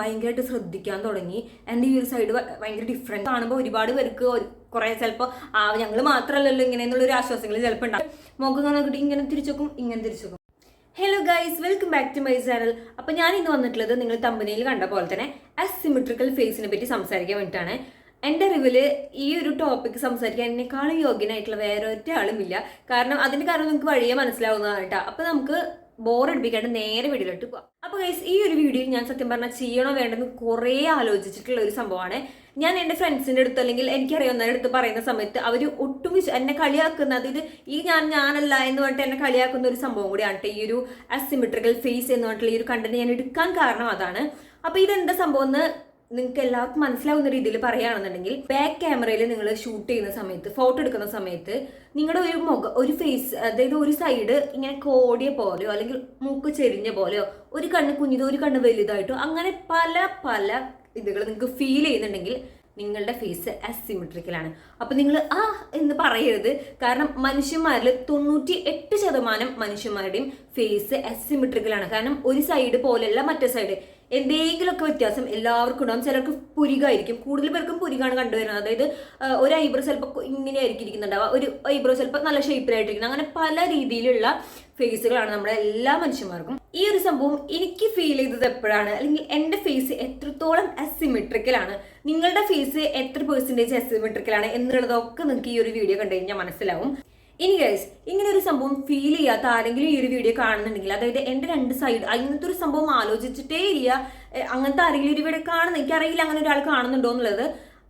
ഭയങ്കരമായിട്ട് ശ്രദ്ധിക്കാൻ തുടങ്ങി. എന്റെ ഈ ഒരു സൈഡ് ഭയങ്കര ഡിഫറൻസ് കാണുമ്പോൾ ഒരുപാട് പേർക്ക് കുറെ ചിലപ്പോൾ ആ ഞങ്ങൾ മാത്രമല്ലല്ലോ ഇങ്ങനെ എന്നുള്ളൊരു ആശ്വാസങ്ങൾ ചിലപ്പോൾ ഉണ്ടാകും മുഖം നോക്കിയിട്ട് ഇങ്ങനെ തിരിച്ചു നോക്കും ഇങ്ങനെ തിരിച്ചു നോക്കും. Hello guys welcome back to my channel അപ്പോൾ ഞാൻ ഇന്ന് വന്നിട്ടുള്ളത് നിങ്ങൾ തമ്പനിയിൽ കണ്ട പോലെ തന്നെ അസിമെട്രിക്കൽ ഫേസിനെ പറ്റി സംസാരിക്കാൻ വേണ്ടിയിട്ടാണ്. എന്റെ അറിവിൽ ഈ ഒരു ടോപ്പിക് സംസാരിക്കാൻ എന്നെക്കാളും യോഗ്യനായിട്ടുള്ള വേറെ ഒരാളുമില്ല കാരണം അതിന്റെ കാരണം നിങ്ങൾക്ക് വഴിയെ മനസ്സിലാവുന്നതാണ് കേട്ടോ. അപ്പോൾ നമുക്ക് ബോറടിപ്പിക്കാണ്ട് നേരെ വീഡിയോയിലോട്ട് പോവാം. അപ്പോൾ ഗൈസ് ഈ ഒരു വീഡിയോയിൽ ഞാൻ സത്യം പറഞ്ഞാൽ ചെയ്യണോ വേണ്ടെന്ന് കുറേ ആലോചിച്ചിട്ടുള്ള ഒരു സംഭവമാണ്. ഞാൻ എന്റെ ഫ്രണ്ട്സിന്റെ അടുത്ത് അല്ലെങ്കിൽ എനിക്കറിയാവുന്നവരുടെ അടുത്ത് പറയുന്ന സമയത്ത് അവർ ഒട്ടും എന്നെ കളിയാക്കുന്ന അതായത് ഈ ഞാൻ ഞാനല്ല എന്ന് പറഞ്ഞിട്ട് എന്നെ കളിയാക്കുന്ന ഒരു സംഭവം കൂടിയാണ് ഈ ഒരു അസിമെട്രിക്കൽ ഫേസ് എന്ന് പറഞ്ഞിട്ടുള്ള ഈ ഒരു കണ്ടന്റ് ഞാൻ എടുക്കാൻ കാരണം അതാണ്. അപ്പോൾ ഇതെന്താ സംഭവം എന്ന് നിങ്ങൾക്ക് എല്ലാവർക്കും മനസ്സിലാവുന്ന രീതിയിൽ പറയുകയാണെന്നുണ്ടെങ്കിൽ ബാക്ക് ക്യാമറയിൽ നിങ്ങൾ ഷൂട്ട് ചെയ്യുന്ന സമയത്ത് ഫോട്ടോ എടുക്കുന്ന സമയത്ത് നിങ്ങളുടെ ഒരു മുഖം ഒരു ഫേസ് അതായത് ഒരു സൈഡ് ഇങ്ങനെ കോടിയ പോലെയോ അല്ലെങ്കിൽ മൂക്ക് ചെരിഞ്ഞ പോലെയോ ഒരു കണ്ണ് കുഞ്ഞിതോ ഒരു കണ്ണ് വലുതായിട്ടോ അങ്ങനെ പല പല ഇതുകൾ നിങ്ങൾക്ക് ഫീൽ ചെയ്യുന്നുണ്ടെങ്കിൽ നിങ്ങളുടെ ഫേസ് അസിമെട്രിക്കലാണ് അപ്പൊ നിങ്ങൾ ആ എന്ന് പറയരുത്. കാരണം മനുഷ്യന്മാരിൽ തൊണ്ണൂറ്റി എട്ട് ശതമാനം മനുഷ്യന്മാരുടെയും ഫേസ് അസിമെട്രിക്കലാണ് കാരണം ഒരു സൈഡ് പോലെയല്ല മറ്റേ സൈഡ് എന്തെങ്കിലുമൊക്കെ വ്യത്യാസം എല്ലാവർക്കും ഉണ്ടാകും ചിലർക്ക് പുരികായിരിക്കും. കൂടുതൽ പേർക്കും പുരികാണ് കണ്ടുവരുന്നത്. അതായത് ഒരു ഐബ്രോ ചിലപ്പോൾ ഇങ്ങനെ ആയിരിക്കും ഇരിക്കുന്നുണ്ടാവുക. ഒരു ഐബ്രോ ചിലപ്പോൾ നല്ല ഷേപ്പിലായിട്ടിരിക്കുന്നത് അങ്ങനെ പല രീതിയിലുള്ള ഫേസുകളാണ് നമ്മുടെ എല്ലാ മനുഷ്യന്മാർക്കും. ഈ ഒരു സംഭവം എനിക്ക് ഫീൽ ചെയ്തത് എപ്പോഴാണ്? അല്ലെങ്കിൽ എന്റെ ഫേസ് എത്രത്തോളം അസിമെട്രിക്കലാണ് നിങ്ങളുടെ ഫേസ് എത്ര പെർസെന്റേജ് അസിമെട്രിക്കലാണ് എന്നുള്ളതൊക്കെ നിങ്ങൾക്ക് ഈ ഒരു വീഡിയോ കണ്ടു കഴിഞ്ഞാൽ മനസ്സിലാവും. ഇനി ഗൈസ് ഇങ്ങനെ ഒരു സംഭവം ഫീൽ ചെയ്യാത്ത ആരെങ്കിലും ഈ ഒരു വീഡിയോ കാണുന്നുണ്ടെങ്കിൽ അതായത് എന്റെ രണ്ട് സൈഡ് അങ്ങനത്തെ ഒരു സംഭവം ആലോചിച്ചിട്ടേ ഇല്ല. അങ്ങനത്തെ ആരെങ്കിലും ഒരു വീഡിയോ കാണുന്ന എനിക്കറിയില്ല അങ്ങനെ ഒരാൾ കാണുന്നുണ്ടോ എന്നുള്ളത്.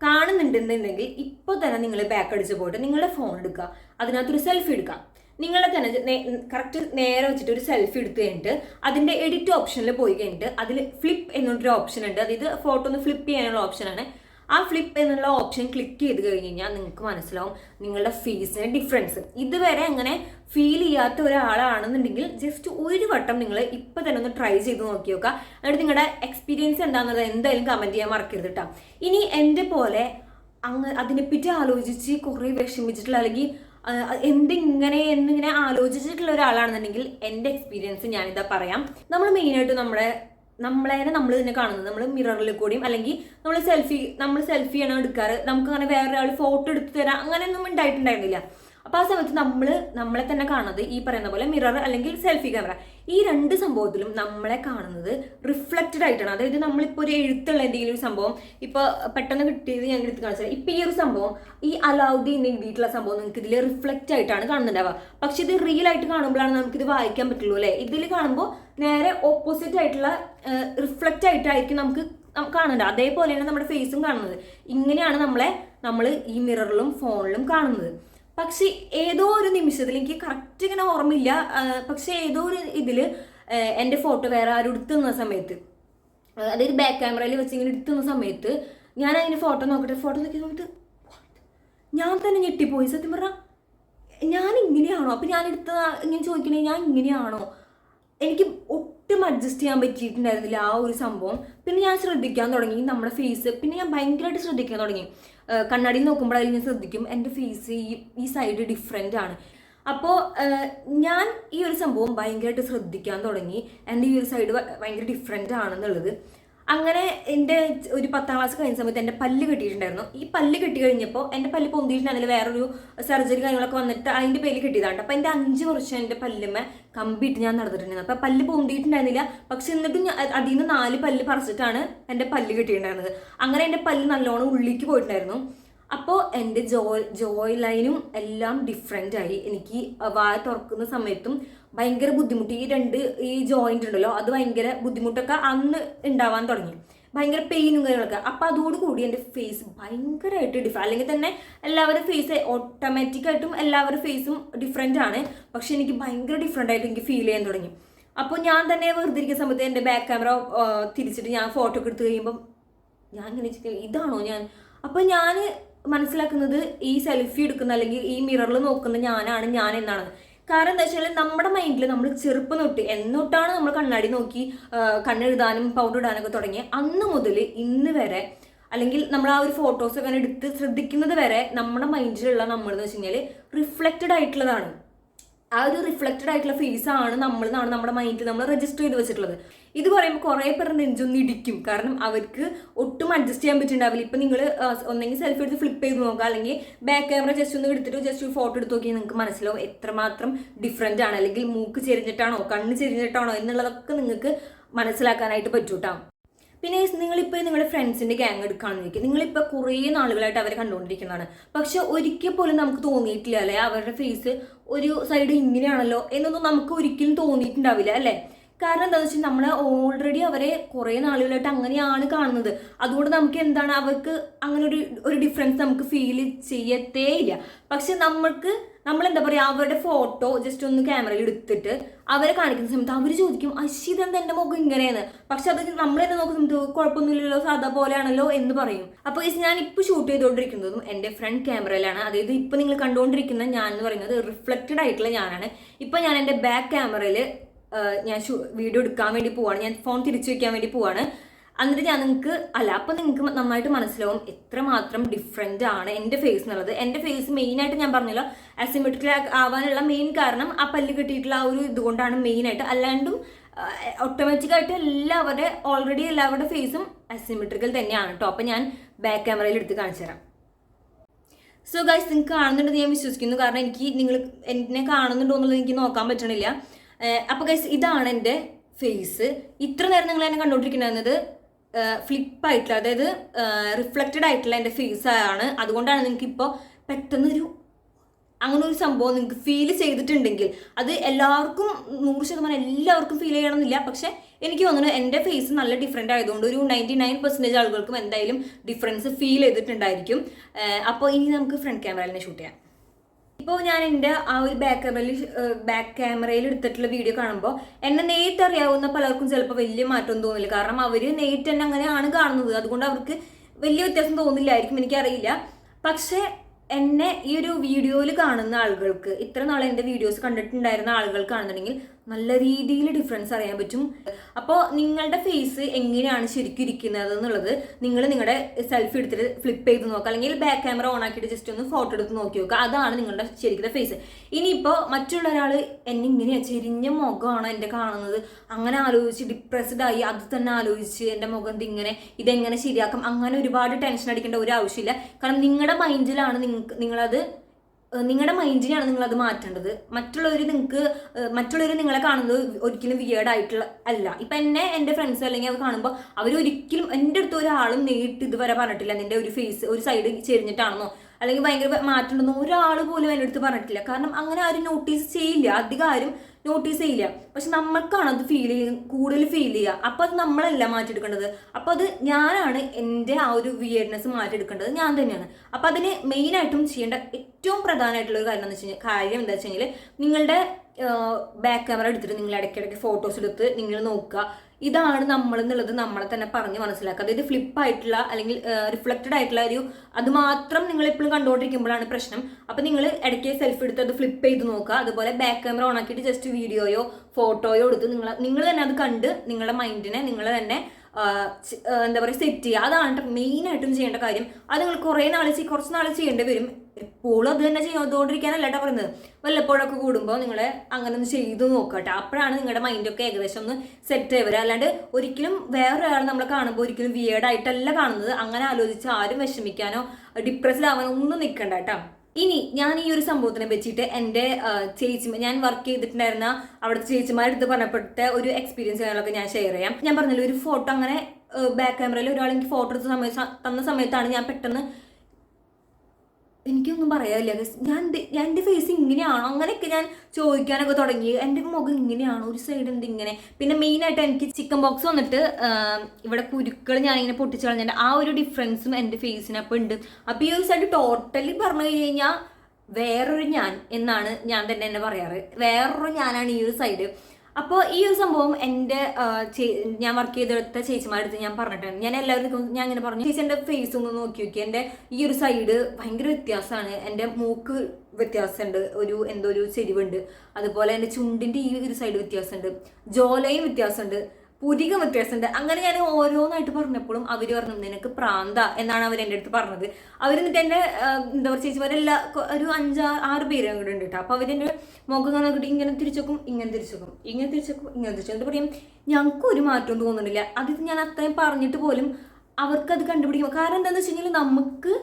കാണുന്നുണ്ടെന്നുണ്ടെങ്കിൽ ഇപ്പോൾ തന്നെ നിങ്ങൾ ബാക്ക് അടിച്ച് പോയിട്ട് നിങ്ങളുടെ ഫോൺ എടുക്കുക. അതിനകത്തൊരു സെൽഫി എടുക്കുക. നിങ്ങളെ തന്നെ കറക്റ്റ് നേരെ വെച്ചിട്ട് ഒരു സെൽഫി എടുത്തു കഴിഞ്ഞിട്ട് അതിന്റെ എഡിറ്റ് ഓപ്ഷനിൽ പോയി കഴിഞ്ഞിട്ട് അതിൽ ഫ്ലിപ്പ് എന്നൊരു ഓപ്ഷൻ ഉണ്ട്. അതായത് ഫോട്ടോ ഒന്ന് ഫ്ലിപ്പ് ചെയ്യാനുള്ള ഓപ്ഷനാണ് ആ ഫ്ലിപ്പ് എന്നുള്ള ഓപ്ഷൻ ക്ലിക്ക് ചെയ്ത് കഴിഞ്ഞ് കഴിഞ്ഞാൽ നിങ്ങൾക്ക് മനസ്സിലാവും നിങ്ങളുടെ ഫീസിന് ഡിഫറൻസ് ഇതുവരെ അങ്ങനെ ഫീൽ ചെയ്യാത്ത ഒരാളാണെന്നുണ്ടെങ്കിൽ ജസ്റ്റ് ഒരു വട്ടം നിങ്ങൾ ഇപ്പം തന്നെ ഒന്ന് ട്രൈ ചെയ്ത് നോക്കി നോക്കുക. എന്നിട്ട് നിങ്ങളുടെ എക്സ്പീരിയൻസ് എന്താണെന്നത് എന്തായാലും കമന്റ് ചെയ്യാൻ മറക്കരുത് കേട്ടോ ഇനി എന്റെ പോലെ അങ്ങ് അതിനെപ്പറ്റി ആലോചിച്ച് കുറേ വിഷമിച്ചിട്ടുള്ള അല്ലെങ്കിൽ എന്തിങ്ങനെ എന്നിങ്ങനെ ആലോചിച്ചിട്ടുള്ള ഒരാളാണെന്നുണ്ടെങ്കിൽ എന്റെ എക്സ്പീരിയൻസ് ഞാനിതാ പറയാം. നമ്മൾ മെയിനായിട്ട് നമ്മുടെ നമ്മളെ നമ്മൾ തന്നെ കാണുന്നത്. നമ്മൾ മിററിൽ കൂടിയും അല്ലെങ്കിൽ നമ്മൾ സെൽഫി നമ്മൾ സെൽഫിയാണ് എടുക്കാറ്. നമുക്ക് അങ്ങനെ വേറെ ഒരാൾ ഫോട്ടോ എടുത്ത് തരാം അങ്ങനെയൊന്നും ഉണ്ടായിട്ടുണ്ടായിരുന്നില്ല. അപ്പോൾ ആ സമയത്ത് നമ്മൾ നമ്മളെ തന്നെ കാണുന്നത് ഈ പറയുന്ന പോലെ മിറർ അല്ലെങ്കിൽ സെൽഫി ക്യാമറ ഈ രണ്ട് സംഭവത്തിലും നമ്മളെ കാണുന്നത് റിഫ്ലക്റ്റഡ് ആയിട്ടാണ്. അതായത് നമ്മളിപ്പോൾ ഒരു എഴുത്തുള്ള എന്തെങ്കിലും ഒരു സംഭവം ഇപ്പോൾ പെട്ടെന്ന് കിട്ടിയത് ഞാൻ എടുത്ത് കാണിച്ചത് ഇപ്പൊ ഈ ഒരു സംഭവം ഈ അലൗദീൻ എഴുതിയിട്ടുള്ള സംഭവം നിങ്ങൾക്ക് ഇതിൽ റിഫ്ലക്റ്റ് ആയിട്ടാണ് കാണുന്നുണ്ടാവുക. പക്ഷെ ഇത് റിയൽ ആയിട്ട് കാണുമ്പോഴാണ് നമുക്കിത് വായിക്കാൻ പറ്റുള്ളൂ അല്ലേ? ഇതിൽ കാണുമ്പോൾ നേരെ ഓപ്പോസിറ്റ് ആയിട്ടുള്ള റിഫ്ലക്റ്റ് ആയിട്ടായിരിക്കും നമുക്ക് കാണുന്നത്. അതേപോലെയാണ് നമ്മുടെ ഫേസും കാണുന്നത്. ഇങ്ങനെയാണ് നമ്മളെ നമ്മൾ ഈ മിററിലും ഫോണിലും കാണുന്നത്. പക്ഷെ ഏതോ ഒരു നിമിഷത്തിൽ എനിക്ക് കറക്റ്റ് ഇങ്ങനെ ഓർമ്മയില്ല. പക്ഷേ ഏതോ ഒരു ഇതിൽ എന്റെ ഫോട്ടോ വേറെ ആരും എടുത്തുന്ന സമയത്ത് അതായത് ബാക്ക് ക്യാമറയിൽ വെച്ച് ഇങ്ങനെ എടുത്തുന്ന സമയത്ത് ഞാൻ അതിന്റെ ഫോട്ടോ നോക്കട്ടെ ഫോട്ടോ നോക്കി സമയത്ത് ഞാൻ തന്നെ ഞെട്ടിപ്പോയി. സത്യം പറഞ്ഞാൽ ഞാൻ ഇങ്ങനെയാണോ അപ്പം ഞാൻ എടുത്ത ഇങ്ങനെ ചോദിക്കണേ ഞാൻ ഇങ്ങനെയാണോ? എനിക്ക് ഒട്ടും അഡ്ജസ്റ്റ് ചെയ്യാൻ പറ്റിയിട്ടുണ്ടായിരുന്നില്ല ആ ഒരു സംഭവം. പിന്നെ ഞാൻ ശ്രദ്ധിക്കാൻ തുടങ്ങി. നമ്മുടെ ഫേസ് പിന്നെ ഞാൻ ഭയങ്കരമായിട്ട് ശ്രദ്ധിക്കാൻ തുടങ്ങി. കണ്ണാടിയിൽ നോക്കുമ്പോഴായാലും ഞാൻ ശ്രദ്ധിക്കും. എന്റെ ഫേസ് ഈ ഈ സൈഡ് ഡിഫറെന്റ് ആണ്. അപ്പോൾ ഞാൻ ഈ ഒരു സംഭവം ഭയങ്കരമായിട്ട് ശ്രദ്ധിക്കാൻ തുടങ്ങി. എന്റെ ഈ ഒരു സൈഡ് ഭയങ്കര ഡിഫറെന്റ് ആണെന്നുള്ളത്. അങ്ങനെ എന്റെ ഒരു പത്താം ക്ലാസ് കഴിഞ്ഞ സമയത്ത് എന്റെ പല്ല് കെട്ടിയിട്ടുണ്ടായിരുന്നു. ഈ പല്ല് കെട്ടി കഴിഞ്ഞപ്പോൾ എന്റെ പല്ല് പൊന്തിയിട്ടുണ്ടെങ്കിൽ വേറൊരു സർജറി കാര്യങ്ങളൊക്കെ വന്നിട്ട് അതിന്റെ പേരിൽ കെട്ടിയതാണ് അപ്പോൾ എന്റെ അഞ്ച് വർഷം എന്റെ പല്ലുമ്മ കമ്പിയിട്ട് ഞാൻ നടന്നിട്ടുണ്ടായിരുന്നു. അപ്പോൾ പല്ല് പൊന്തിയിട്ടുണ്ടായിരുന്നില്ല. പക്ഷെ എന്നിട്ടും അതിൽ നിന്ന് നാല് പല്ല് പറിച്ചിട്ടാണ് എന്റെ പല്ല് കെട്ടിയിട്ടുണ്ടായിരുന്നത്. അങ്ങനെ എന്റെ പല്ല് നല്ലോണം ഉള്ളിലേക്ക് പോയിട്ടുണ്ടായിരുന്നു. അപ്പോൾ എന്റെ ജോ ജോയ് ലൈനും എല്ലാം ഡിഫറെന്റ് ആയി. എനിക്ക് വായ തുറക്കുന്ന സമയത്തും ഭയങ്കര ബുദ്ധിമുട്ട്. ഈ രണ്ട് ഈ ജോയിന്റ് ഉണ്ടല്ലോ അത് ഭയങ്കര ബുദ്ധിമുട്ടൊക്കെ അന്ന് ഉണ്ടാവാൻ തുടങ്ങി. ഭയങ്കര പെയിനും കാര്യങ്ങളൊക്കെ. അപ്പം അതോടുകൂടി എന്റെ ഫേസ് ഭയങ്കരമായിട്ട് ഡിഫ അല്ലെങ്കിൽ തന്നെ എല്ലാവരുടെ ഫേസ് ഓട്ടോമാറ്റിക്കായിട്ടും എല്ലാവരുടെ ഫേസും ഡിഫറെന്റ് ആണ്. പക്ഷെ എനിക്ക് ഭയങ്കര ഡിഫറെന്റ് ആയിട്ട് എനിക്ക് ഫീൽ ചെയ്യാൻ തുടങ്ങി. അപ്പോൾ ഞാൻ തന്നെ വെറുതെ ഇരിക്കുന്ന സമയത്ത് എന്റെ ബാക്ക് ക്യാമറ തിരിച്ചിട്ട് ഞാൻ ഫോട്ടോ ഒക്കെ എടുത്ത് കഴിയുമ്പം ഞാൻ ഇങ്ങനെ ഇതാണോ ഞാൻ? അപ്പോൾ ഞാൻ മനസ്സിലാക്കുന്നത് ഈ സെൽഫി എടുക്കുന്ന അല്ലെങ്കിൽ ഈ മിററിൽ നോക്കുന്ന ഞാനാണ് ഞാൻ എന്നാണ്. കാരണം എന്താ വെച്ചാൽ നമ്മുടെ മൈൻഡിൽ നമ്മൾ ചെറുപ്പം തൊട്ട് എന്നൊട്ടാണ് നമ്മൾ കണ്ണാടി നോക്കി കണ്ണെഴുതാനും പൗഡർ ഇടാനൊക്കെ തുടങ്ങി അന്ന് മുതൽ ഇന്ന് വരെ അല്ലെങ്കിൽ നമ്മൾ ആ ഒരു ഫോട്ടോസ് ഒക്കെ എടുത്ത് ശ്രദ്ധിക്കുന്നത് വരെ നമ്മുടെ മൈൻഡിലുള്ള നമ്മൾ എന്ന് വെച്ച് കഴിഞ്ഞാൽ റിഫ്ലക്റ്റഡ് ആയിട്ടുള്ളതാണ്. ആ ഒരു റിഫ്ലക്റ്റഡ് ആയിട്ടുള്ള ഫേസ് ആണ് നമ്മൾ എന്നാണ് നമ്മുടെ മൈൻഡിൽ നമ്മൾ രജിസ്റ്റർ ചെയ്ത് വെച്ചിട്ടുള്ളത്. ഇത് പറയുമ്പോൾ കുറേ പേർ നെഞ്ചൊന്ന് ഇടിക്കും. കാരണം അവർക്ക് ഒട്ടും അഡ്ജസ്റ്റ് ചെയ്യാൻ പറ്റുന്നുണ്ടാവില്ല ഇപ്പം നിങ്ങൾ ഒന്നെങ്കിൽ സെൽഫി എടുത്ത് ഫ്ലിപ്പ് ചെയ്ത് നോക്കുക. അല്ലെങ്കിൽ ബാക്ക് ക്യാമറ ജസ്റ്റ് ഒന്ന് എടുത്തിട്ട് ജസ്റ്റ് ഒരു ഫോട്ടോ എടുത്ത് നോക്കി നിങ്ങൾക്ക് മനസ്സിലാവും എത്രമാത്രം ഡിഫറെന്റ് ആണ്. അല്ലെങ്കിൽ മൂക്ക് ചെരിഞ്ഞിട്ടാണോ കണ്ണ് ചെരിഞ്ഞിട്ടാണോ എന്നുള്ളതൊക്കെ നിങ്ങൾക്ക് മനസ്സിലാക്കാനായിട്ട് പറ്റൂട്ടാ. പിന്നെ നിങ്ങളിപ്പോൾ നിങ്ങളുടെ ഫ്രണ്ട്സിന്റെ ഗ്യാങ് എടുക്കുകയാണെന്ന് ചോദിക്കും. നിങ്ങളിപ്പോൾ കുറേ നാളുകളായിട്ട് അവരെ കണ്ടുകൊണ്ടിരിക്കുന്നതാണ്. പക്ഷെ ഒരിക്കൽ പോലും നമുക്ക് തോന്നിയിട്ടില്ല അല്ലേ? അവരുടെ ഫേസ് ഒരു സൈഡ് ഇങ്ങനെയാണല്ലോ എന്നൊന്നും നമുക്ക് ഒരിക്കലും തോന്നിയിട്ടുണ്ടാവില്ല അല്ലേ? കാരണം എന്താണെന്ന് വെച്ചാൽ നമ്മൾ ഓൾറെഡി അവരെ കുറേ നാളുകളായിട്ട് അങ്ങനെയാണ് കാണുന്നത്. അതുകൊണ്ട് നമുക്ക് എന്താണ് അവർക്ക് അങ്ങനെ ഒരു ഒരു ഡിഫറൻസ് നമുക്ക് ഫീൽ ചെയ്യത്തേ ഇല്ല. പക്ഷെ നമ്മൾക്ക് നമ്മൾ എന്താ പറയുക അവരുടെ ഫോട്ടോ ജസ്റ്റ് ഒന്ന് ക്യാമറയിൽ എടുത്തിട്ട് അവരെ കാണിക്കുന്ന സമയത്ത് അവർ ചോദിക്കും അശ്വിത എന്താ എന്റെ മുഖം ഇങ്ങനെയാണ്? പക്ഷെ അത് നമ്മൾ തന്നെ നോക്കുന്ന സമയത്ത് കുഴപ്പമൊന്നുമില്ലല്ലോ സാധാ പോലെയാണല്ലോ എന്ന് പറയും. അപ്പോൾ ഈ ഞാൻ ഇപ്പോൾ ഷൂട്ട് ചെയ്തുകൊണ്ടിരിക്കുന്നതും എന്റെ ഫ്രണ്ട് ക്യാമറയിലാണ് അതായത് ഇപ്പോൾ നിങ്ങൾ കണ്ടുകൊണ്ടിരിക്കുന്ന ഞാൻ എന്ന് പറയുന്നത് റിഫ്ലക്റ്റഡ് ആയിട്ടുള്ള ഞാനാണ്. ഇപ്പോൾ ഞാൻ എന്റെ ബാക്ക് ക്യാമറയിൽ ഞാൻ വീഡിയോ എടുക്കാൻ വേണ്ടി പോവാണ്. ഞാൻ ഫോൺ തിരിച്ചു വെക്കാൻ വേണ്ടി പോവാണ്. എന്നിട്ട് ഞാൻ നിങ്ങൾക്ക് അല്ല അപ്പം നിങ്ങൾക്ക് നന്നായിട്ട് മനസ്സിലാവും എത്രമാത്രം ഡിഫറെന്റ് ആണ് എന്റെ ഫേസ് എന്നുള്ളത്. എന്റെ ഫേസ് മെയിനായിട്ട് ഞാൻ പറഞ്ഞല്ലോ അസിമെട്രിക്കൽ ആവാനുള്ള മെയിൻ കാരണം ആ പല്ല് കിട്ടിയിട്ടുള്ള ആ ഒരു ഇതുകൊണ്ടാണ് മെയിനായിട്ട് അല്ലാണ്ടും ഓട്ടോമാറ്റിക്കായിട്ട് എല്ലാവരുടെ ഓൾറെഡി എല്ലാവരുടെ ഫേസും അസിമെട്രിക്കൽ തന്നെയാണ് കേട്ടോ അപ്പം ഞാൻ ബാക്ക് ക്യാമറയിൽ എടുത്ത് കാണിച്ചു തരാം. സോ ഗൈസ് നിങ്ങൾക്ക് കാണുന്നുണ്ടെന്ന് ഞാൻ വിശ്വസിക്കുന്നു. കാരണം എനിക്ക് നിങ്ങൾ എന്നെ കാണുന്നുണ്ടോ എന്നുള്ളത് എനിക്ക് നോക്കാൻ പറ്റണില്ല. അപ്പോൾ ഗൈസ് ഇതാണ് എന്റെ ഫേസ് ഇത്ര നേരം നിങ്ങൾ എന്നെ കണ്ടുകൊണ്ടിരിക്കുന്നത് ഫ്ലിപ്പായിട്ടുള്ള അതായത് റിഫ്ലക്റ്റഡ് ആയിട്ടുള്ള എന്റെ ഫേസ് ആണ് അതുകൊണ്ടാണ് നിങ്ങൾക്ക് ഇപ്പോൾ പെട്ടെന്നൊരു അങ്ങനെ ഒരു സംഭവം നിങ്ങൾക്ക് ഫീൽ ചെയ്തിട്ടുണ്ടെങ്കിൽ അത് എല്ലാവർക്കും നൂറ് ശതമാനം എല്ലാവർക്കും ഫീൽ ചെയ്യണമെന്നില്ല. പക്ഷേ എനിക്ക് തോന്നുന്നു എന്റെ ഫേസ് നല്ല ഡിഫറെന്റ് ആയതുകൊണ്ട് ഒരു നയന്റി നയൻ പെർസെന്റേജ് ആളുകൾക്കും എന്തായാലും ഡിഫറൻസ് ഫീൽ ചെയ്തിട്ടുണ്ടായിരിക്കും. അപ്പോൾ ഇനി നമുക്ക് ഫ്രണ്ട് ക്യാമറയിൽ തന്നെ ഷൂട്ട് ചെയ്യാം. ഇപ്പോൾ ഞാൻ എന്റെ ആ ഒരു ബാക്ക് ക്യാമറയിൽ ബാക്ക് ക്യാമറയിൽ എടുത്തിട്ടുള്ള വീഡിയോ കാണുമ്പോൾ എന്നെ നേരിട്ട് അറിയാവുന്ന പലർക്കും ചിലപ്പോൾ വലിയ മാറ്റം തോന്നില്ല. കാരണം അവർ നേരിട്ട് തന്നെ അങ്ങനെയാണ് കാണുന്നത്. അതുകൊണ്ട് അവർക്ക് വലിയ വ്യത്യാസം തോന്നില്ലായിരിക്കും എനിക്കറിയില്ല. പക്ഷേ എന്നെ ഈ ഒരു വീഡിയോയിൽ കാണുന്ന ആളുകൾക്ക് ഇത്ര നാളെ എന്റെ വീഡിയോസ് കണ്ടിട്ടുണ്ടായിരുന്ന ആളുകൾക്കാണെന്നുണ്ടെങ്കിൽ നല്ല രീതിയിൽ ഡിഫറൻസ് അറിയാൻ പറ്റും. അപ്പോൾ നിങ്ങളുടെ ഫേസ് എങ്ങനെയാണ് ശരിക്കും ഇരിക്കുന്നത് എന്നുള്ളത് നിങ്ങൾ നിങ്ങളുടെ സെൽഫി എടുത്തിട്ട് ഫ്ലിപ്പ് ചെയ്ത് നോക്കുക. അല്ലെങ്കിൽ ബാക്ക് ക്യാമറ ഓൺ ആക്കിയിട്ട് ജസ്റ്റ് ഒന്ന് ഫോട്ടോ എടുത്ത് നോക്കി നോക്കുക. അതാണ് നിങ്ങളുടെ ശരിക്കുന്ന ഫേസ് ഇനിയിപ്പോൾ മറ്റുള്ള ഒരാൾ എന്നെ ഇങ്ങനെയാണ് ചെരിഞ്ഞ മുഖമാണ് എന്റെ കാണുന്നത്? അങ്ങനെ ആലോചിച്ച് ഡിപ്രസ്ഡ് ആയി അത് തന്നെ ആലോചിച്ച് എന്റെ മുഖം ഇങ്ങനെ ഇതെങ്ങനെ ശരിയാക്കാം? അങ്ങനെ ഒരുപാട് ടെൻഷൻ അടിക്കേണ്ട ഒരു ആവശ്യമില്ല. കാരണം നിങ്ങളുടെ മൈൻഡിലാണ് നിങ്ങൾക്ക് നിങ്ങളത് നിങ്ങളുടെ മൈൻഡിനെയാണ് നിങ്ങൾ അത് മാറ്റേണ്ടത്. മറ്റുള്ളവർ നിങ്ങൾക്ക് മറ്റുള്ളവർ നിങ്ങളെ കാണുന്നത് ഒരിക്കലും വിയേർഡ് ആയിട്ടുള്ള അല്ല. ഇപ്പം എന്നെ എന്റെ ഫ്രണ്ട്സ് അല്ലെങ്കിൽ അത് കാണുമ്പോൾ അവർ ഒരിക്കലും എന്റെ അടുത്ത് ഒരാളും നേരിട്ട് ഇതുവരെ പറഞ്ഞിട്ടില്ല. നിന്റെ ഒരു ഫേസ് ഒരു സൈഡ് ചെരിഞ്ഞിട്ടാണെന്നോ അല്ലെങ്കിൽ ഭയങ്കര മാറ്റമുണ്ടെന്നോ ഒരാൾ പോലും എന്റെ അടുത്ത് പറഞ്ഞിട്ടില്ല. കാരണം അങ്ങനെ ആരും നോട്ടീസ് ചെയ്യില്ല. അധികം ആരും നോട്ടീസ് ചെയ്യില്ല. പക്ഷെ നമ്മൾക്കാണ് അത് ഫീൽ ചെയ്യുന്നത് കൂടുതൽ ഫീൽ ചെയ്യുക അപ്പം അത് നമ്മളല്ല മാറ്റിയെടുക്കേണ്ടത്. അപ്പം അത് ഞാനാണ് എന്റെ ആ ഒരു വിയർനെസ് മാറ്റിയെടുക്കേണ്ടത്. ഞാൻ തന്നെയാണ്. അപ്പം അതിന് മെയിനായിട്ടും ചെയ്യേണ്ട ഏറ്റവും പ്രധാനമായിട്ടുള്ള ഒരു കാര്യം എന്ന് വെച്ച് കഴിഞ്ഞാൽ കാര്യം എന്താ വെച്ച് കഴിഞ്ഞാൽ നിങ്ങളുടെ ബാക്ക് ക്യാമറ എടുത്തിട്ട് നിങ്ങൾ ഇടയ്ക്കിടയ്ക്ക് ഫോട്ടോസ് എടുത്ത് നിങ്ങൾ നോക്കുക. ഇതാണ് നമ്മൾ എന്നുള്ളത് നമ്മളെ തന്നെ പറഞ്ഞ് മനസ്സിലാക്കുക. അതായത് ഫ്ലിപ്പ് ആയിട്ടുള്ള അല്ലെങ്കിൽ റിഫ്ലക്റ്റഡ് ആയിട്ടുള്ള ഒരു അത് മാത്രം നിങ്ങൾ എപ്പോഴും കണ്ടുകൊണ്ടിരിക്കുമ്പോഴാണ് പ്രശ്നം. അപ്പം നിങ്ങൾ ഇടയ്ക്ക് സെൽഫി എടുത്ത് അത് ഫ്ലിപ്പ് ചെയ്ത് നോക്കുക. അതുപോലെ ബാക്ക് ക്യാമറ ഓൺ ആക്കിയിട്ട് ജസ്റ്റ് വീഡിയോയോ ഫോട്ടോയോ എടുത്ത് നിങ്ങൾ നിങ്ങൾ തന്നെ അത് കണ്ട് നിങ്ങളുടെ മൈൻഡിനെ നിങ്ങൾ തന്നെ എന്താ പറയുക സെറ്റ് ചെയ്യുക. അതാണ് മെയിനായിട്ടും ചെയ്യേണ്ട കാര്യം. അത് നിങ്ങൾ കുറേ നാൾ കുറച്ച് നാൾ ചെയ്യേണ്ടി വരും. എപ്പോഴും അത് തന്നെ ചെയ്തുകൊണ്ടിരിക്കാനല്ല കേട്ടോ പറയുന്നത്. വല്ലപ്പോഴൊക്കെ കൂടുമ്പോൾ നിങ്ങൾ അങ്ങനെ ഒന്ന് ചെയ്തു നോക്കട്ടെ. അപ്പോഴാണ് നിങ്ങളുടെ മൈൻഡൊക്കെ ഏകദേശം ഒന്ന് സെറ്റ് ആയി വരിക. അല്ലാണ്ട് ഒരിക്കലും വേറൊരാൾ നമ്മൾ കാണുമ്പോൾ ഒരിക്കലും വിയേഡായിട്ടല്ല കാണുന്നത്. അങ്ങനെ ആലോചിച്ച് ആരും വിഷമിക്കാനോ ഡിപ്രസ്ഡ് ആവാനോ ഒന്നും നിൽക്കണ്ട കേട്ടോ ഇനി ഞാൻ ഈ ഒരു സംഭവത്തിനെ വെച്ചിട്ട് എന്റെ ചേച്ചി ഞാൻ വർക്ക് ചെയ്തിട്ടുണ്ടായിരുന്ന അവിടുത്തെ ചേച്ചിമാരുടെ അടുത്ത് പറഞ്ഞപ്പെട്ട ഒരു എക്സ്പീരിയൻസ് കാര്യങ്ങളൊക്കെ ഞാൻ ഷെയർ ചെയ്യാം. ഞാൻ പറഞ്ഞില്ല ഒരു ഫോട്ടോ അങ്ങനെ ബാക്ക് ക്യാമറയിൽ ഒരാൾ എനിക്ക് ഫോട്ടോ എടുത്ത സമയത്ത് തന്ന സമയത്താണ് ഞാൻ പെട്ടെന്ന് എനിക്കൊന്നും പറയാനില്ല. ഞാൻ ഞാൻ എന്റെ ഫേസ് ഇങ്ങനെയാണോ? അങ്ങനെയൊക്കെ ഞാൻ ചോദിക്കാനൊക്കെ തുടങ്ങി. എന്റെ മുഖം ഇങ്ങനെയാണോ? ഒരു സൈഡ് എന്ത് ഇങ്ങനെ? പിന്നെ മെയിനായിട്ട് എനിക്ക് ചിക്കൻ ബോക്സ് വന്നിട്ട് ഇവിടെ കുരുക്കൾ ഇങ്ങനെ പൊട്ടിച്ചു കളഞ്ഞിട്ട് ആ ഒരു ഡിഫറൻസും എന്റെ ഫേസിനപ്പം ഉണ്ട് അപ്പോൾ ഈ ഒരു സൈഡ് ടോട്ടലി പറഞ്ഞു കഴിഞ്ഞ് കഴിഞ്ഞാൽ വേറൊരു ഞാൻ എന്നാണ് ഞാൻ തന്നെ എന്നെ പറയാറ്. വേറൊരു ഞാനാണ് ഈ ഒരു സൈഡ് അപ്പോൾ ഈ ഒരു സംഭവം എന്റെ ഞാൻ വർക്ക് ചെയ്തെടുത്ത ചേച്ചിമാരടുത്ത് ഞാൻ പറഞ്ഞിട്ടുണ്ട്. ഞാൻ എല്ലാവർക്കും ഞാൻ ഇങ്ങനെ പറഞ്ഞു ചേച്ചി എന്റെ ഫേസ് ഒന്ന് നോക്കി നോക്കി. എന്റെ ഈ ഒരു സൈഡ് ഭയങ്കര വ്യത്യാസമാണ്. എന്റെ മൂക്ക് വ്യത്യാസമുണ്ട്. ഒരു എന്തോ ഒരു ചെരിവുണ്ട്. അതുപോലെ എന്റെ ചുണ്ടിന്റെ ഈ ഒരു സൈഡ് വ്യത്യാസമുണ്ട്. ജോലയും വ്യത്യാസമുണ്ട്. പുതിയ വ്യത്യാസമുണ്ട്. അങ്ങനെ ഞാൻ ഓരോന്നായിട്ട് പറഞ്ഞപ്പോഴും അവർ പറഞ്ഞു നിനക്ക് പ്രാന്ത എന്നാണ് അവർ എന്റെ അടുത്ത് പറഞ്ഞത്. അവർ എന്നിട്ട് എന്റെ എന്താ പറയുക ചേച്ചിമാരെല്ലാ ഒരു അഞ്ചാറ് ആറ് പേര് അങ്ങോട്ട് ഉണ്ട് കേട്ടോ. അപ്പോൾ അവരെന്റെ മുഖം നോക്കിയിട്ട് ഇങ്ങനെ തിരിച്ചോക്കും ഇങ്ങനെ തിരിച്ചോക്കും ഇങ്ങനെ തിരിച്ചോക്കും ഇങ്ങനെ തിരിച്ചു എന്നിട്ട് പറയും ഞങ്ങൾക്ക് ഒരു മാറ്റവും തോന്നുന്നില്ല. അത് ഞാൻ അത്രയും പറഞ്ഞിട്ട് പോലും അവർക്ക് അത് കണ്ടുപിടിക്കും കാരണം എന്താണെന്ന് വെച്ച് കഴിഞ്ഞാൽ നമുക്ക്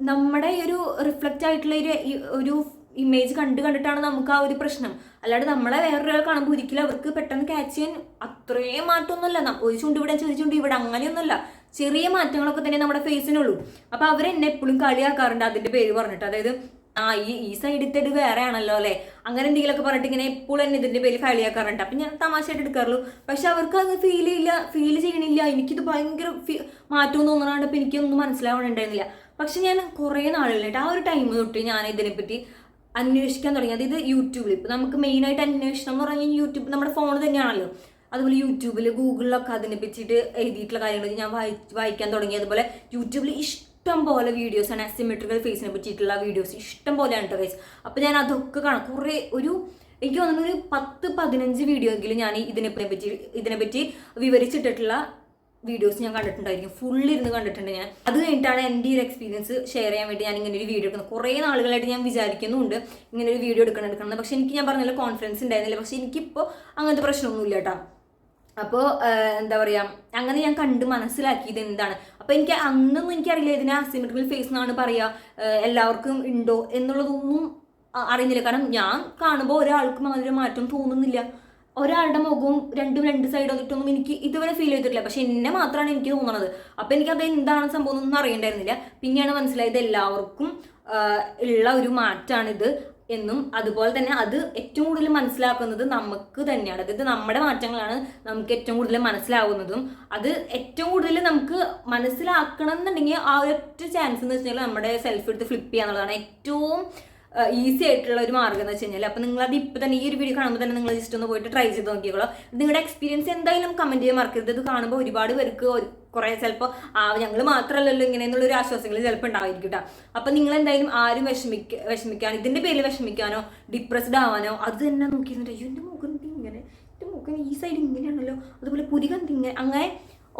നമ്മുടെ ഒരു റിഫ്ലക്റ്റ് ആയിട്ടുള്ള ഒരു ഒരു ഇമേജ് കണ്ടു കണ്ടിട്ടാണ് നമുക്ക് ആ ഒരു പ്രശ്നം. അല്ലാണ്ട് നമ്മളെ വേറൊരാൾ കാണുമ്പോൾ ഒരിക്കലും അവർക്ക് പെട്ടെന്ന് ക്യാച്ച് ചെയ്യാൻ അത്രയും മാറ്റമൊന്നുമല്ല. ഒരു ചുണ്ട് ഇവിടെ ചെറിയ ചുണ്ട് ഇവിടെ അങ്ങനെയൊന്നുമല്ല. ചെറിയ മാറ്റങ്ങളൊക്കെ തന്നെ നമ്മുടെ ഫേസിനുള്ളൂ അപ്പൊ അവരെന്നെ എപ്പോഴും കളിയാക്കാറുണ്ട് അതിന്റെ പേര് പറഞ്ഞിട്ട്. അതായത് ആ ഈ ഈ സൈഡിത്തേത് വേറെ ആണല്ലോ അല്ലെ? അങ്ങനെ എന്തെങ്കിലുമൊക്കെ പറഞ്ഞിട്ട് ഇങ്ങനെ എപ്പോഴും തന്നെ ഇതിന്റെ പേര് കളിയാക്കാറുണ്ട്. അപ്പൊ ഞാൻ തമാശയായിട്ട് എടുക്കാറുള്ളൂ. പക്ഷെ അവർക്ക് അത് ഫീൽ ചെയ്യില്ല ഫീൽ ചെയ്യണില്ല. എനിക്കിത് ഭയങ്കര മാറ്റം തോന്നണാണ്ട് ഇപ്പൊ എനിക്കൊന്നും മനസ്സിലാവണുണ്ടായിരുന്നില്ല. പക്ഷെ ഞാൻ കുറേ നാളുകളായിട്ട് ആ ഒരു ടൈം തൊട്ട് ഞാൻ ഇതിനെപ്പറ്റി അന്വേഷിക്കാൻ തുടങ്ങി. അതായത് യൂട്യൂബിൽ ഇപ്പം നമുക്ക് മെയിനായിട്ട് അന്വേഷണം എന്ന് പറഞ്ഞാൽ യൂട്യൂബ് നമ്മുടെ ഫോൺ തന്നെയാണല്ലോ. അതുപോലെ യൂട്യൂബിൽ ഗൂഗിളിലൊക്കെ അതിനെ പറ്റിയിട്ട് എഴുതിയിട്ടുള്ള കാര്യങ്ങൾ ഞാൻ വായി വായിക്കാൻ തുടങ്ങി. അതുപോലെ യൂട്യൂബിൽ ഇഷ്ടം പോലെ വീഡിയോസാണ് അസിമെട്രിക്കൽ ഫേസിനെ പറ്റിയിട്ടുള്ള വീഡിയോസ് ഇഷ്ടം പോലെയാണ് കേട്ടോ ഫേസ് അപ്പോൾ ഞാൻ അതൊക്കെ കാണാം. കുറേ ഒരു എനിക്ക് തോന്നുന്നു ഒരു പത്ത് പതിനഞ്ച് വീഡിയോ എങ്കിലും ഞാൻ ഇതിനെ പറ്റി ഇതിനെപ്പറ്റി വിവരിച്ചിട്ടിട്ടുള്ള വീഡിയോസ് ഞാൻ കണ്ടിട്ടുണ്ടായിരിക്കും. ഫുൾ ഇരുന്ന് കണ്ടിട്ടുണ്ട് ഞാൻ. അത് കഴിഞ്ഞിട്ടാണ് എന്റെ ഒരു എക്സ്പീരിയൻസ് ഷെയർ ചെയ്യാൻ വേണ്ടി ഞാൻ ഇങ്ങനെ ഒരു വീഡിയോ എടുക്കുന്നത്. കുറേ നാളുകളായിട്ട് ഞാൻ വിചാരിക്കുന്നുണ്ട് ഇങ്ങനെ ഒരു വീഡിയോ എടുക്കണം എടുക്കണം പക്ഷെ എനിക്ക് ഞാൻ പറഞ്ഞല്ലോ കോൺഫിഡൻസ് ഉണ്ടായിരുന്നില്ല. പക്ഷെ എനിക്കിപ്പോൾ അങ്ങനത്തെ പ്രശ്നമൊന്നുമില്ല കേട്ടോ. അപ്പോൾ എന്താ പറയുക അങ്ങനെ ഞാൻ കണ്ട് മനസ്സിലാക്കിയത് എന്താണ്? അപ്പോൾ എനിക്ക് അന്നൊന്നും എനിക്കറിയില്ല ഇതിനെ അസിമെട്രിക്കൽ ഫേസ് എന്നാണ് പറയുക എല്ലാവർക്കും ഉണ്ടോ എന്നുള്ളതൊന്നും അറിയുന്നില്ല. കാരണം ഞാൻ കാണുമ്പോൾ ഒരാൾക്കും അങ്ങനെ മാറ്റം തോന്നുന്നില്ല. ഒരാളുടെ മുഖവും രണ്ടും രണ്ട് സൈഡ് വന്നിട്ടൊന്നും എനിക്ക് ഇതുവരെ ഫീൽ ചെയ്തിട്ടില്ല. പക്ഷെ എന്നെ മാത്രമാണ് എനിക്ക് തോന്നുന്നത് എനിക്ക് എനിക്കത് എന്താണ് സംഭവം ഒന്നും അറിയണ്ടായിരുന്നില്ല. പിന്നെയാണ് മനസ്സിലായത് എല്ലാവർക്കും ഉള്ള ഒരു മാറ്റാണിത് എന്നും അതുപോലെ തന്നെ അത് ഏറ്റവും കൂടുതൽ മനസ്സിലാക്കുന്നത് നമുക്ക് തന്നെയാണ്. അതായത് നമ്മുടെ മാറ്റങ്ങളാണ് നമുക്ക് ഏറ്റവും കൂടുതൽ മനസ്സിലാവുന്നതും. അത് ഏറ്റവും കൂടുതൽ നമുക്ക് മനസ്സിലാക്കണം എന്നുണ്ടെങ്കിൽ ആ ഒറ്റ ചാൻസ് എന്ന് വെച്ചാൽ നമ്മുടെ സെൽഫ് എടുത്ത് ഫ്ലിപ്പ് ചെയ്യാന്നുള്ളതാണ്. ഏറ്റവും ഈസി ആയിട്ടുള്ള ഒരു മാർഗം എന്ന് വെച്ച് കഴിഞ്ഞാൽ അപ്പോൾ അത് ഇപ്പോൾ തന്നെ ഈ ഒരു വീഡിയോ കാണുമ്പോൾ തന്നെ നിങ്ങൾ ജസ്റ്റ് ഒന്ന് പോയിട്ട് ട്രൈ ചെയ്ത് നോക്കിയോളൂ നിങ്ങളുടെ എക്സ്പീരിയൻസ് എന്തായാലും കമന്റ് ചെയ്യാൻ മറക്കരുത്. ഇത് കാണുമ്പോൾ ഒരുപാട് പേർക്ക് കുറേ ചിലപ്പോൾ ആ ഞങ്ങൾ മാത്രമല്ലല്ലോ ഇങ്ങനെ എന്നുള്ളൊരു ആശ്വാസങ്ങൾ ചിലപ്പോൾ ഉണ്ടായിരിക്കും കേട്ടോ. അപ്പം നിങ്ങൾ എന്തായാലും ആരും വിഷമിക്ക വിഷമിക്കാൻ ഇതിന്റെ പേരിൽ വിഷമിക്കാനോ ഡിപ്രസ്ഡ് ആവാനോ അത് തന്നെ നോക്കിയിരുന്നിട്ട് അയ്യോ എന്റെ മുഖം ഇങ്ങനെ? എന്റെ മുഖം ഈ സൈഡ് ഇങ്ങനെയാണല്ലോ. അതുപോലെ പുരികം തിങ്ങനെ അങ്ങനെ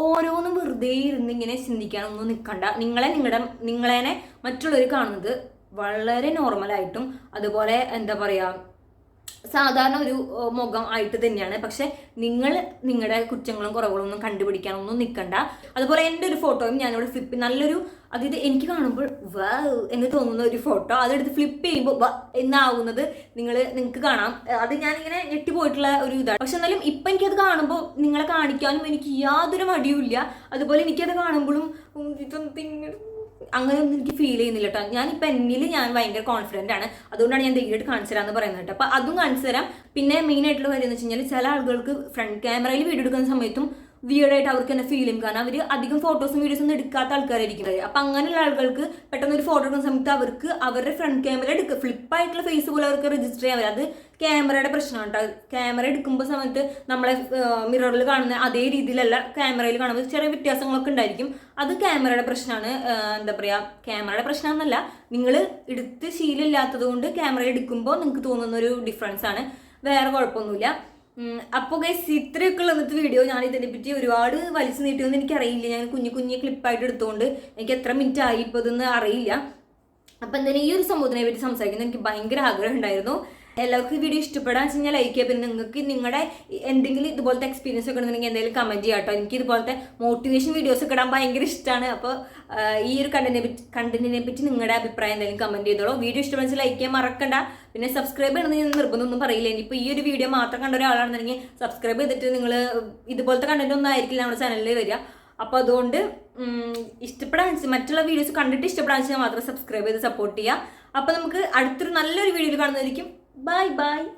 ഓരോന്നും വെറുതെ ഇരുന്ന് ഇങ്ങനെ ചിന്തിക്കാനൊന്നും നിൽക്കണ്ട നിങ്ങളെ നിങ്ങളുടെ നിങ്ങളേനെ മറ്റുള്ളവർ കാണുന്നത് വളരെ നോർമലായിട്ടും അതുപോലെ എന്താ പറയുക സാധാരണ ഒരു മുഖം ആയിട്ട് തന്നെയാണ്. പക്ഷെ നിങ്ങൾ നിങ്ങളുടെ കുറ്റങ്ങളും കുറവുകളും ഒന്നും കണ്ടുപിടിക്കാനൊന്നും നിൽക്കണ്ട അതുപോലെ എന്റെ ഒരു ഫോട്ടോയും ഞാനിവിടെ ഫ്ലിപ്പ് നല്ലൊരു അതായത് എനിക്ക് കാണുമ്പോൾ വ എന്ന് തോന്നുന്ന ഒരു ഫോട്ടോ അതെടുത്ത് ഫ്ലിപ്പ് ചെയ്യുമ്പോൾ വ എന്നാവുന്നത് നിങ്ങൾ നിങ്ങൾക്ക് കാണാം. അത് ഞാനിങ്ങനെ ഞെട്ടിപ്പോയിട്ടുള്ള ഒരു ഇതാണ്. പക്ഷെ എന്നാലും ഇപ്പം എനിക്കത് കാണുമ്പോൾ നിങ്ങളെ കാണിക്കാനും എനിക്ക് യാതൊരു മടിയുമില്ല. അതുപോലെ എനിക്കത് കാണുമ്പോഴും ഇതൊന്നും അങ്ങനെയൊന്നും എനിക്ക് ഫീൽ ചെയ്യുന്നില്ല കേട്ടോ ഞാനിപ്പോൾ എന്നിൽ ഞാൻ ഭയങ്കര കോൺഫിഡന്റ് ആണ്. അതുകൊണ്ടാണ് ഞാൻ ധൈര്യമായിട്ട് കാണിച്ചു തരാമെന്ന് പറയുന്നത് കേട്ടോ. അപ്പോൾ അതും കാണിച്ചു തരാം. പിന്നെ മെയിൻ ആയിട്ടുള്ള കാര്യം എന്ന് വെച്ച് കഴിഞ്ഞാൽ ചില ആളുകൾക്ക് ഫ്രണ്ട് ക്യാമറയിൽ വീഡിയോ എടുക്കുന്ന സമയത്തും വിയർഡായിട്ട് അവർക്ക് തന്നെ ഫീൽ ചെയ്യും. കാരണം അവർ അധികം ഫോട്ടോസും വീഡിയോസും ഒന്നും എടുക്കാത്ത ആൾക്കാരായിരിക്കും. അപ്പം അങ്ങനെയുള്ള ആളുകൾക്ക് പെട്ടെന്ന് ഒരു ഫോട്ടോ എടുക്കുന്ന സമയത്ത് അവർക്ക് അവരുടെ ഫ്രണ്ട് ക്യാമറ എടുക്കുക ഫ്ലിപ്പായിട്ടുള്ള ഫേസ് പോലെ അവർക്ക് രജിസ്റ്റർ ചെയ്യാൻ വരും അത് ക്യാമറയുടെ പ്രശ്നമാണ് കേട്ടോ ക്യാമറ എടുക്കുമ്പോൾ സമയത്ത് നമ്മളെ മിററിൽ കാണുന്ന അതേ രീതിയിലല്ല ക്യാമറയിൽ കാണുമ്പോൾ ചെറിയ വ്യത്യാസങ്ങളൊക്കെ ഉണ്ടായിരിക്കും. അത് ക്യാമറയുടെ പ്രശ്നമാണ്. എന്താ പറയുക ക്യാമറയുടെ പ്രശ്നമെന്നല്ല നിങ്ങൾ എടുത്ത് ശീലമില്ലാത്തത് കൊണ്ട് ക്യാമറ എടുക്കുമ്പോൾ നിങ്ങൾക്ക് തോന്നുന്ന ഒരു ഡിഫറൻസ് ആണ്. വേറെ കുഴപ്പമൊന്നുമില്ല. അപ്പോൾ ഗൈസ് ഇത്രയൊക്കെ വന്നിട്ട് വീഡിയോ ഞാൻ ഇതിനെ പറ്റി ഒരുപാട് വലിച്ചു എനിക്ക് അറിയില്ല ഞാൻ കുഞ്ഞു കുഞ്ഞു ക്ലിപ്പായിട്ട് എടുത്തുകൊണ്ട് എനിക്ക് എത്ര മിനിറ്റ് ആയി ഇപ്പോൾ ഇതൊന്നും അറിയില്ല. അപ്പം എന്തായാലും ഈ ഒരു സംഭവത്തിനെ പറ്റി സംസാരിക്കുന്നത് എനിക്ക് ഭയങ്കര ആഗ്രഹം ഉണ്ടായിരുന്നു. എല്ലാവർക്കും ഈ വീഡിയോ ഇഷ്ടപ്പെടാൻ വെച്ച് കഴിഞ്ഞാൽ ലൈക്ക് ചെയ്യുക പിന്നെ നിങ്ങൾക്ക് നിങ്ങളുടെ എന്തെങ്കിലും ഇതുപോലത്തെ എക്സ്പീരിയൻസ് ഒക്കെ ഉണ്ടെങ്കിൽ എന്തെങ്കിലും കമന്റ് ചെയ്യാം കേട്ടോ. എനിക്ക് ഇതുപോലത്തെ മോട്ടിവേഷൻ വീഡിയോസ് ഒക്കെ ഇടാൻ ഭയങ്കര ഇഷ്ടമാണ് അപ്പോൾ ഈ ഒരു കണ്ടന്റിനെ പറ്റി കണ്ടന്റിനെ പറ്റി നിങ്ങളുടെ അഭിപ്രായം എന്തെങ്കിലും കമന്റ് ചെയ്തോളൂ. വീഡിയോ ഇഷ്ടപ്പെടുന്ന ലൈക്ക് ചെയ്യാൻ മറക്കണ്ട. പിന്നെ സബ്സ്ക്രൈബ് ചെയ്യണമെന്ന് ഞാൻ നിർബന്ധമൊന്നും പറയില്ല. ഇനിയിപ്പോൾ ഈ ഒരു വീഡിയോ മാത്രം കണ്ട ഒരാളാണെന്നുണ്ടെങ്കിൽ സബ്സ്ക്രൈബ് ചെയ്തിട്ട് നിങ്ങൾ ഇതുപോലത്തെ കണ്ടന്റ് ഒന്നും ആയിരിക്കില്ല നമ്മുടെ ചാനലിൽ വരിക. അപ്പോൾ അതുകൊണ്ട് ഇഷ്ടപ്പെടാൻ മറ്റുള്ള വീഡിയോസ് കണ്ടിട്ട് ഇഷ്ടപ്പെടാൻ വെച്ചാൽ മാത്രം സബ്സ്ക്രൈബ് ചെയ്ത് സപ്പോർട്ട് ചെയ്യുക. അപ്പോൾ നമുക്ക് അടുത്തൊരു നല്ലൊരു വീഡിയോയിൽ കാണുന്നതായിരിക്കും. Bye bye.